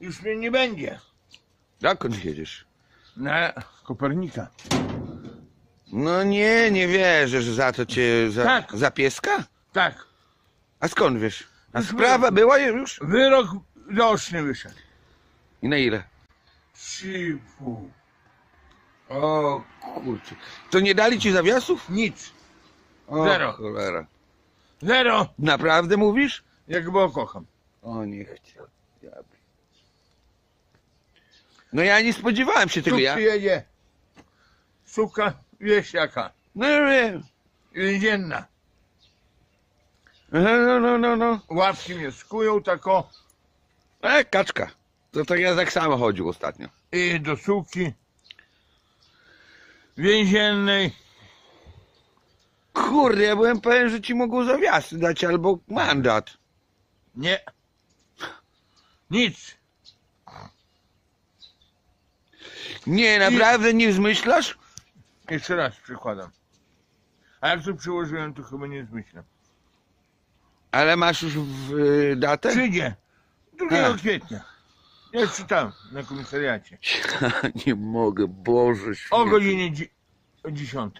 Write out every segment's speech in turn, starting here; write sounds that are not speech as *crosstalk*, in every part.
już mnie nie będzie. Dokąd jedziesz? Na Kopernika. No nie, nie wierzę, że za to cię... Za, Tak. za pieska? Tak, A skąd wiesz? A Już sprawa była już? wyrok roczny wyszedł. I na ile? Pół. O kurczę. To nie dali ci zawiasów? Nic. O, Zero. cholera. Zero. Naprawdę mówisz? Jak go kocham. O, nie chciał. Ja... pi- No ja nie spodziewałem się Tu tego. Ja... przyjedzie suka wieśniaka. No wiem. Więzienna. Aha, No, no, no, no. Łapki mnie skują tako E, kaczka. To tak ja tak samo chodził ostatnio. i do suki więziennej. Kurde, ja byłem pewien, że ci mogą zawiasy dać albo mandat. Nie. Nic. Nie, naprawdę nie zmyślasz? Jeszcze raz przykładam. A jak to przyłożyłem, to chyba nie zmyślam. Ale masz już w, y, datę? Przyjdzie 2 A. kwietnia. Ja czytam na komisariacie. nie mogę, Boże O święty. godzinie dzi- o 10.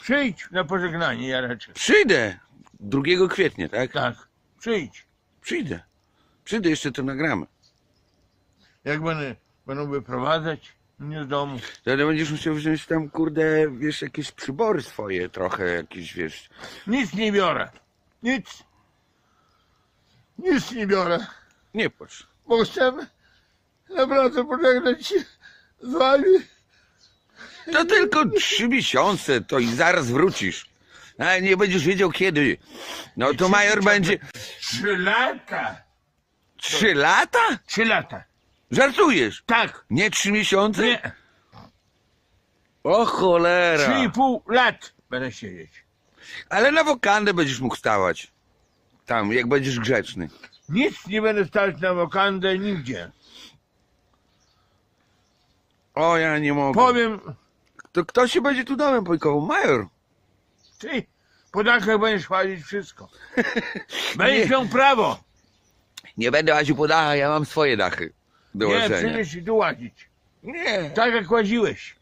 Przyjdź na pożegnanie, Jareczek. Przyjdę. 2 kwietnia, tak? Tak, przyjdź. Przyjdę. Przyjdę, jeszcze to nagramy. Jak będę, będą wyprowadzać mnie z domu. Wtedy będziesz musiał wziąć tam, kurde, wiesz, jakieś przybory swoje trochę, jakieś, wiesz... Nic nie biorę. Nic. Nic nie biorę. Nie płacz. Bo chcę naprawdę pożegnać się z wami. To tylko trzy miesiące, to i zaraz wrócisz. A nie będziesz wiedział kiedy. No to major będzie... Trzy lata. Trzy lata? Trzy lata. Żartujesz? Tak. Nie trzy miesiące? Nie. O cholera. Trzy i pół lat będę siedzieć. Ale na wokandę będziesz mógł stawać. Tam, jak będziesz grzeczny. Nic nie będę stać na wokandę nigdzie. O, ja nie mogę. Powiem, To kto się będzie tu domem pojkował? Major. ty po dachach będziesz łazić wszystko. *laughs* Będziesz miał prawo. Nie będę łaził po dachach, ja mam swoje dachy. Do Nie, łażenia. przyjdziesz i tu łazić. Nie. Tak jak łaziłeś.